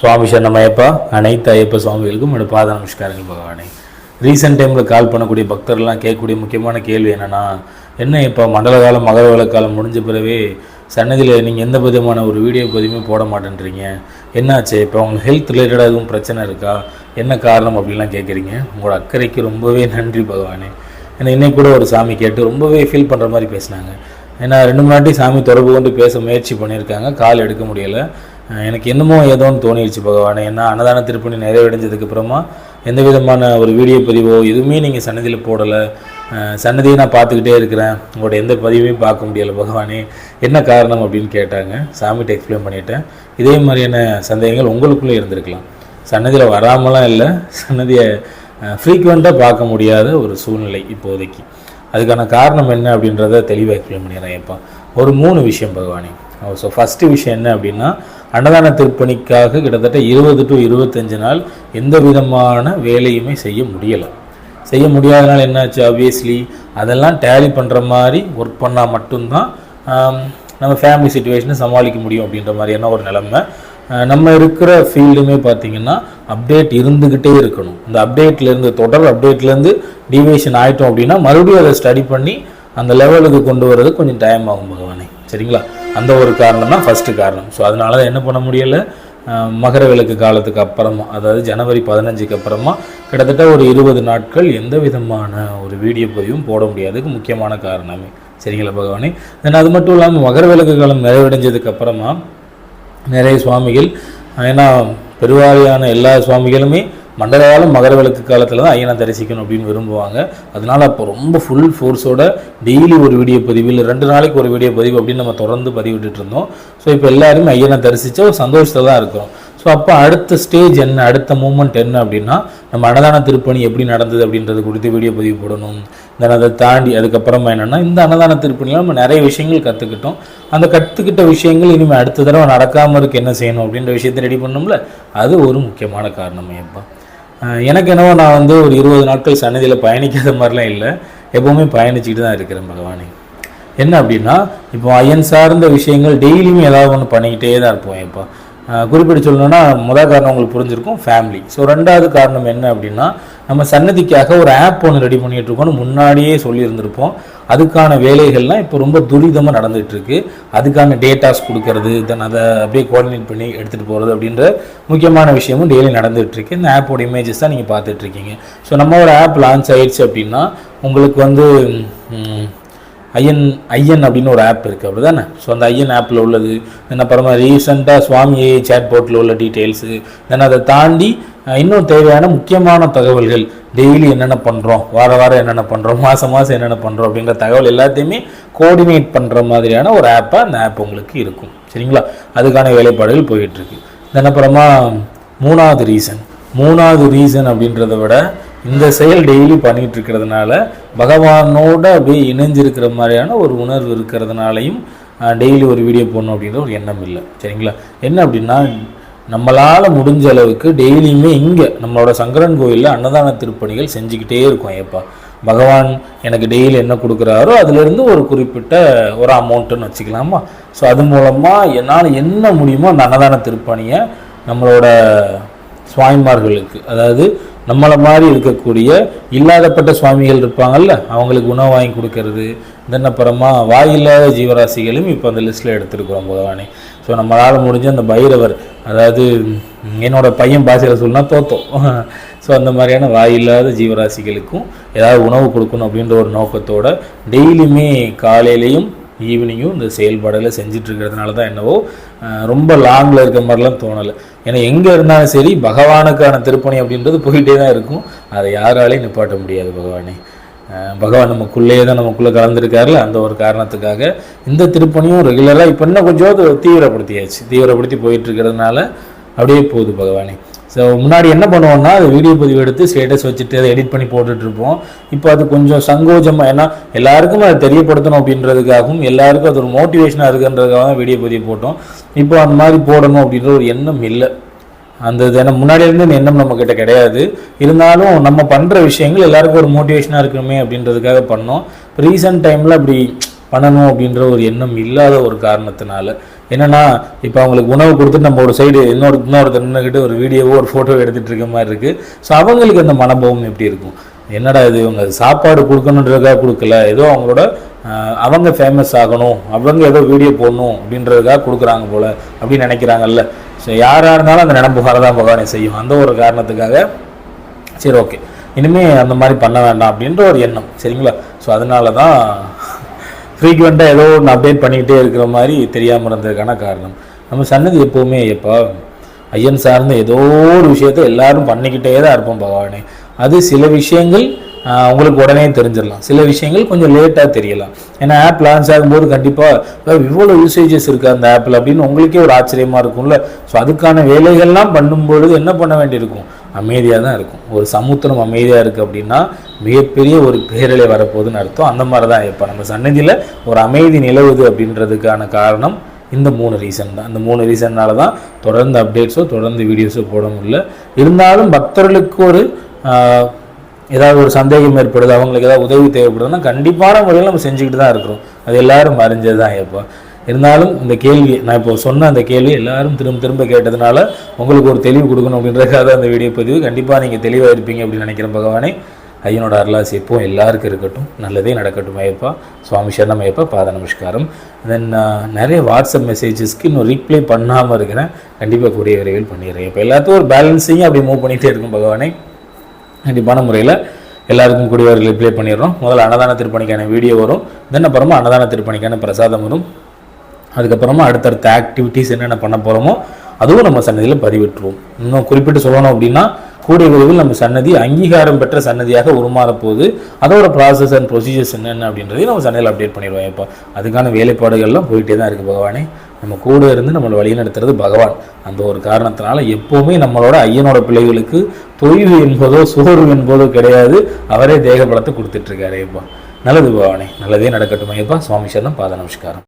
சுவாமி சரணமயப்பா அனைத்து ஐயப்ப சுவாமிகளுக்கும் என்னோட பாத நமஸ்காரங்கள் பகவானே. ரீசெண்ட் டைமில் கால் பண்ணக்கூடிய பக்தர்லாம் கேட்கக்கூடிய முக்கியமான கேள்வி என்னென்னா என்ன இப்போ மண்டல காலம் மகர காலம் முடிஞ்ச பிறவே சன்னதியில் நீங்கள் எந்த விதமான ஒரு வீடியோ பதிவுமே போட மாட்டேன்றீங்க? என்னாச்சு இப்போ? உங்களுக்கு ஹெல்த் ரிலேட்டடாக எதுவும் பிரச்சனை இருக்கா? என்ன காரணம்? அப்படின்லாம் கேட்குறீங்க. உங்களோட அக்கறைக்கு ரொம்பவே நன்றி பகவானே. ஏன்னா இன்னைக்கு கூட ஒரு சாமி கேட்டு ரொம்பவே ஃபீல் பண்ணுற மாதிரி பேசினாங்க. ஏன்னா ரெண்டு மூணு நாட்டி சாமி தொடர்பு கொண்டு பேச முயற்சி பண்ணியிருக்காங்க. கால் எடுக்க முடியலை. எனக்கு என்னமோ ஏதோன்னு தோணிடுச்சு பகவானே. ஏன்னா அன்னதான திருப்பணி நிறைவடைஞ்சதுக்கு அப்புறமா எந்த விதமான ஒரு வீடியோ பதிவோ எதுவுமே நீங்கள் சன்னதியில் போடலை. சன்னதியை நான் பார்த்துக்கிட்டே இருக்கிறேன். உங்களோட எந்த பதிவையும் பார்க்க முடியலை பகவானே. என்ன காரணம் அப்படின்னு கேட்டாங்க. சாமிகிட்ட எக்ஸ்பிளைன் பண்ணிட்டேன். இதே மாதிரியான சந்தேகங்கள் உங்களுக்குள்ளே இருந்திருக்கலாம். சன்னதியில் வராமலாம் இல்லை. சன்னதியை ஃப்ரீக்வெண்ட்டாக பார்க்க முடியாத ஒரு சூழ்நிலை இப்போதைக்கு. அதுக்கான காரணம் என்ன அப்படின்றத தெளிவாக எக்ஸ்பிளைன் பண்ணிடுறேன் இப்போ. ஒரு மூணு விஷயம் பகவானே. ஸோ ஃபஸ்ட்டு விஷயம் என்ன அப்படின்னா அன்னதான திருப்பணிக்காக கிட்டத்தட்ட இருபது டு இருபத்தஞ்சு நாள் எந்த விதமான வேலையுமே செய்ய முடியலை. செய்ய முடியாதனால என்னாச்சு ஆப்வியஸ்லி அதெல்லாம் டேலி பண்ணுற மாதிரி ஒர்க் பண்ணால் மட்டும்தான் நம்ம ஃபேமிலி சுச்சுவேஷனை சமாளிக்க முடியும் அப்படின்ற மாதிரியான ஒரு நிலமை. நம்ம இருக்கிற ஃபீல்டுமே பார்த்தீங்கன்னா அப்டேட் இருந்துக்கிட்டே இருக்கணும். இந்த அப்டேட்லேருந்து தொடர் அப்டேட்லேருந்து டிவியேஷன் ஆகிட்டோம் அப்படின்னா மறுபடியும் அதை ஸ்டடி பண்ணி அந்த லெவலுக்கு கொண்டு வர்றது கொஞ்சம் டைம் ஆகும் பகவானே. சரிங்களா? அந்த ஒரு காரணம் தான் ஃபஸ்ட்டு காரணம். ஸோ அதனால தான் என்ன பண்ண முடியலை? மகர விளக்கு காலத்துக்கு அப்புறமா அதாவது ஜனவரி பதினஞ்சுக்கு அப்புறமா கிட்டத்தட்ட ஒரு இருபது நாட்கள் எந்த விதமான ஒரு வீடியோ பதிவும் போட முடியாதுக்கு முக்கியமான காரணமே. சரிங்களா பகவானே? தென் அது மட்டும் இல்லாமல் மகர விளக்கு காலம் நிறைவடைஞ்சதுக்கு அப்புறமா நிறைய சுவாமிகள் ஏன்னா பெருவாரியான எல்லா சுவாமிகளுமே மண்டல காலம் மகர விளக்கு காலத்தில் தான் ஐயனை தரிசிக்கணும் அப்படின்னு விரும்புவாங்க. அதனால் அப்போ ரொம்ப ஃபுல் ஃபோர்ஸோட டெய்லி ஒரு வீடியோ பதிவு இல்லை ரெண்டு நாளைக்கு ஒரு வீடியோ பதிவு அப்படின்னு நம்ம தொடர்ந்து பதிவிட்டுட்டு இருந்தோம். ஸோ இப்போ எல்லாருமே ஐயனை தரிசித்த ஒரு சந்தோஷத்தில் தான் இருக்கிறோம். ஸோ அப்போ அடுத்த ஸ்டேஜ் என்ன அடுத்த மூமெண்ட் என்ன அப்படின்னா நம்ம அன்னதான திருப்பணி எப்படி நடந்தது அப்படின்றது குறித்து வீடியோ பதிவு போடணும். தென் அதை தாண்டி அதுக்கப்புறமா என்னென்னா இந்த அன்னதான திருப்பணியில் நம்ம நிறைய விஷயங்கள் கற்றுக்கிட்டோம் அந்த கற்றுக்கிட்ட விஷயங்கள் இனிமேல் அடுத்த தடவை நடக்காமல் இருக்கு என்ன செய்யணும் அப்படின்ற விஷயத்தை ரெடி பண்ணோம்ல அது ஒரு முக்கியமான காரணம் அப்பா எனக்கு என்னவோ நான் வந்து ஒரு இருபது நாட்கள் சன்னதியில் பயணிக்காத மாதிரிலாம் இல்லை. எப்போவுமே பயணிச்சுக்கிட்டு தான் இருக்கிறேன் பகவானே. என்ன அப்படின்னா இப்போ ஐயன் சார்ந்த விஷயங்கள் டெய்லியுமே ஏதாவது ஒன்று பண்ணிக்கிட்டே தான் இருப்போம் இப்போ. குறிப்பிட்டு சொல்லணும்னா முதல் காரணம் உங்களுக்கு புரிஞ்சிருக்கும் ஃபேமிலி ஸோ ரெண்டாவது காரணம் என்ன அப்படின்னா நம்ம சன்னதிக்காக ஒரு ஆப் ஒன்று ரெடி பண்ணிகிட்டு இருக்கோம்னு முன்னாடியே சொல்லியிருந்திருப்போம். அதுக்கான வேலைகள்லாம் இப்போ ரொம்ப துரிதமாக நடந்துகிட்ருக்கு அதுக்கான டேட்டாஸ் கொடுக்கறது தென் அதை அப்படியே கோஆர்டினேட் பண்ணி எடுத்துகிட்டு போகிறது அப்படின்ற முக்கியமான விஷயமும் டெய்லி நடந்துகிட்ருக்கு இந்த ஆப்போட இமேஜஸ் தான் நீங்கள் பார்த்துட்ருக்கீங்க ஸோ நம்ம ஒரு ஆப் லான்ச் ஆயிடுச்சு அப்படின்னா உங்களுக்கு வந்து ஐயன் ஐயன் அப்படின்னு ஒரு ஆப் இருக்குது அப்படி தானே ஸோ அந்த ஐயன் ஆப்பில் உள்ளது. தென் அப்புறமா ரீசெண்டாக சுவாமி சேட் போர்ட்டில் உள்ள டீட்டெயில்ஸு தென் அதை தாண்டி இன்னும் தேவையான முக்கியமான தகவல்கள். டெய்லி என்னென்ன பண்ணுறோம் வார வாரம் என்னென்ன பண்ணுறோம் மாதம் மாதம் என்னென்ன பண்ணுறோம் அப்படிங்கிற தகவல் எல்லாத்தையுமே கோஆர்டினேட் பண்ணுற மாதிரியான ஒரு ஆப்பாக அந்த ஆப் உங்களுக்கு இருக்கும். சரிங்களா? அதுக்கான வேலைப்பாடுகள் போயிட்டுருக்கு. தென் அப்புறமா மூணாவது ரீசன் மூணாவது ரீசன் அப்படின்றத விட இந்த செயல் டெய்லி பண்ணிகிட்டு இருக்கிறதுனால பகவானோட அப்படியே இணைஞ்சிருக்கிற மாதிரியான ஒரு உணர்வு இருக்கிறதுனாலையும் டெய்லி ஒரு வீடியோ போடணும் அப்படின்ற ஒரு எண்ணம் இல்லை. சரிங்களா? என்ன அப்படின்னா நம்மளால் முடிஞ்ச அளவுக்கு டெய்லியுமே இங்கே நம்மளோட சங்கரன் கோயிலில் அன்னதான திருப்பணிகள் செஞ்சுக்கிட்டே இருக்கும் ஏப்பா பகவான் எனக்கு டெய்லி என்ன கொடுக்குறாரோ அதுலேருந்து ஒரு குறிப்பிட்ட ஒரு அமௌண்ட்டுன்னு வச்சுக்கலாமா? ஸோ அது மூலமாக என்னால் என்ன முடியுமோ அந்த அன்னதான திருப்பணியை நம்மளோட சுவாமிமார்களுக்கு அதாவது நம்மளை மாதிரி இருக்கக்கூடிய இல்லாதப்பட்ட சுவாமிகள் இருப்பாங்கல்ல அவங்களுக்கு உணவு வாங்கி கொடுக்கறது தென் அப்புறமா வாயில்லாத ஜீவராசிகளும் இப்போ அந்த லிஸ்ட்டில் எடுத்துருக்குறோம் பகவானே. ஸோ நம்மளால் முடிஞ்ச அந்த பைரவர் அதாவது என்னோடய பையன் பாஷையில் சொல்லுனா தோத்தோம் ஸோ அந்த மாதிரியான வாயில்லாத ஜீவராசிகளுக்கும் ஏதாவது உணவு கொடுக்கணும் அப்படின்ற ஒரு நோக்கத்தோட டெய்லியுமே காலையிலையும் ஈவினிங்கும் இந்த செயல்பாடுகளை செஞ்சுட்டு இருக்கிறதுனால தான் என்னவோ ரொம்ப லாங்கில் இருக்க மாதிரிலாம் தோணலை. ஏன்னா எங்கே இருந்தாலும் சரி பகவானுக்கான திருப்பணி அப்படின்றது போயிட்டே தான் இருக்கும். அதை யாராலையும் நிப்பாட்ட முடியாது பகவானே. பகவான் நமக்குள்ளேயே தான் நமக்குள்ளே கலந்துருக்காருல அந்த ஒரு காரணத்துக்காக இந்த திருப்பணியும் ரெகுலராக இப்போ இன்னும் கொஞ்சம் தீவிரப்படுத்தியாச்சு. தீவிரப்படுத்தி போயிட்டு இருக்கிறதுனால அப்படியே போகுது பகவானே. ஸோ முன்னாடி என்ன பண்ணுவோம்னா அது வீடியோ பதிவு எடுத்து ஸ்டேட்டஸ் வச்சுட்டு அதை எடிட் பண்ணி போட்டுட்ருப்போம் இப்போ அது கொஞ்சம் சங்கோஜமாக ஏன்னா எல்லாருக்கும் அதை தெரியப்படுத்தணும் அப்படின்றதுக்காகவும் எல்லாருக்கும் அது ஒரு மோட்டிவேஷனாக இருக்குன்றதுக்காக தான் வீடியோ பதிவு போட்டோம். இப்போ அந்த மாதிரி போடணும் அப்படின்ற ஒரு எண்ணம் இல்லை. அந்த தினம் முன்னாடி இருந்து இந்த எண்ணம் நம்ம கிட்ட கிடையாது. இருந்தாலும் நம்ம பண்ணுற விஷயங்கள் எல்லாருக்கும் ஒரு மோட்டிவேஷனாக இருக்கணுமே அப்படின்றதுக்காக பண்ணோம். ரீசெண்ட் டைமில் அப்படி பண்ணணும் அப்படின்ற ஒரு எண்ணம் இல்லாத ஒரு காரணத்தினால. என்னென்னா இப்போ அவங்களுக்கு உணவு கொடுத்துட்டு நம்ம ஒரு சைடு இன்னொரு இன்னொருத்தர் நின்றுக்கிட்டு ஒரு வீடியோவோ ஒரு ஃபோட்டோ எடுத்துகிட்டு இருக்க மாதிரி இருக்குது ஸோ அவங்களுக்கு அந்த மனபவம் எப்படி இருக்கும்? என்னடா இது இவங்க சாப்பாடு கொடுக்கணுன்றதுக்காக கொடுக்கல. ஏதோ அவங்களோட அவங்க ஃபேமஸ் ஆகணும். அவங்க ஏதோ வீடியோ போடணும் அப்படின்றதுக்காக கொடுக்குறாங்க போல் அப்படின்னு நினைக்கிறாங்கல்ல. ஸோ யாராக இருந்தாலும் அந்த நினப்பு தான் பகவானை செய்யும். அந்த ஒரு காரணத்துக்காக சரி ஓகே இனிமேல் அந்த மாதிரி பண்ண வேண்டாம் அப்படின்ற ஒரு எண்ணம். சரிங்களா? ஸோ அதனால தான் ஃப்ரீக்வெண்ட்டாக ஏதோ ஒன்று அப்டேட் பண்ணிக்கிட்டே இருக்கிற மாதிரி தெரியாமல் இருந்ததுக்கான காரணம். நம்ம சன்னதி எப்போவுமே எப்போ ஐயன் சார்ந்த ஏதோ ஒரு விஷயத்தை எல்லாரும் பண்ணிக்கிட்டே தான் இருப்போம் பகவானே. அது சில விஷயங்கள் உங்களுக்கு உடனே தெரிஞ்சிடலாம். சில விஷயங்கள் கொஞ்சம் லேட்டாக தெரியலாம். ஏன்னா ஆப் லான்ச் ஆகும்போது கண்டிப்பாக இவ்வளோ யூசேஜஸ் இருக்குது அந்த ஆப்பில் அப்படின்னு உங்களுக்கே ஒரு ஆச்சரியமாக இருக்கும்ல. ஸோ அதுக்கான வேலைகள்லாம் பண்ணும்பொழுது என்ன பண்ண வேண்டியிருக்கும்? அமைதியாக தான் இருக்கும். ஒரு சமுத்திரம் அமைதியாக இருக்குது அப்படின்னா மிகப்பெரிய ஒரு பேரலை வரப்போகுதுன்னு அர்த்தம். அந்த மாதிரி தான் இப்போ நம்ம சன்னதியில் ஒரு அமைதி நிலவுது அப்படின்றதுக்கான காரணம் இந்த மூணு ரீசன் தான். இந்த மூணு ரீசன்னால தான் தொடர்ந்து அப்டேட்ஸோ தொடர்ந்து வீடியோஸோ போட முடியல. இருந்தாலும் பக்தர்களுக்கு ஒரு ஏதாவது ஒரு சந்தேகம் ஏற்படுது அவங்களுக்கு ஏதாவது உதவி தேவைப்படுதுன்னா கண்டிப்பான முறையில் நம்ம செஞ்சுக்கிட்டு தான் இருக்கிறோம். அது எல்லாரும் அறிஞ்சது தான் இப்போ இருந்தாலும் இந்த கேள்வி நான் இப்போ சொன்ன அந்த கேள்வி எல்லாரும் திரும்ப திரும்ப கேட்டதுனால உங்களுக்கு ஒரு தெளிவு கொடுக்கணும் அப்படின்றதுக்காக அந்த வீடியோ பதிவு. கண்டிப்பாக நீங்கள் தெளிவாக இருப்பீங்க அப்படின்னு நினைக்கிறேன் பகவானே. ஐயனோட அருளாசி எப்பவும் எல்லாருக்கும் இருக்கட்டும். நல்லதே நடக்கட்டும் ஐயப்பா. சுவாமி சரணம் ஐயப்பா. பாத நமஸ்காரம். தென் நிறைய வாட்ஸ்அப் மெசேஜஸ்க்கு இன்னும் ரீப்ளை பண்ணாமல் இருக்கிறேன். கண்டிப்பாக கூடிய விரைவில் பண்ணிடுறேன். இப்போ எல்லாத்துக்கும் ஒரு பேலன்ஸிங்காக அப்படி மூவ் பண்ணிகிட்டே இருக்கும் பகவானே. கண்டிப்பான முறையில் எல்லாருக்கும் கூடிய ஒரு பண்ணிடுறோம். முதல்ல அன்னதான திருப்பணிக்கான வீடியோ வரும். தென் அப்புறமா அன்னதான திருப்பணிக்கான பிரசாதம் வரும். அதுக்கப்புறமா அடுத்தடுத்த ஆக்டிவிட்டீஸ் என்னென்ன பண்ண போகிறோமோ அதுவும் நம்ம சன்னதியில் பதிவிட்டுருவோம் இன்னும் குறிப்பிட்டு சொல்லணும் அப்படின்னா கூடிய விரைவில் நம்ம சன்னதி அங்கீகாரம் பெற்ற சன்னதியாக உருமாறப்போகுது. அதோட ப்ராசஸ் அண்ட் ப்ரொசீஜர்ஸ் என்னென்ன அப்படின்றதையும் நம்ம சன்னதியில் அப்டேட் பண்ணிடுவோம். இப்போ அதுக்கான வேலைப்பாடுகள்லாம் போயிட்டே தான் இருக்குது பகவானே. நம்ம கூட இருந்து நம்மளை வழிநடத்துறது பகவான். அந்த ஒரு காரணத்தினால எப்போவுமே நம்மளோட ஐயனோட பிள்ளைகளுக்கு தொய்வு என்பதோ சோர்வு என்பதோ கிடையாது. அவரே தேகபலத்தை கொடுத்துட்ருக்காரு ஐயப்பா. நல்லது பகவானே. நல்லதே நடக்கட்டும் ஐயப்பா. சுவாமி சரணம். பாத நமஸ்காரம்.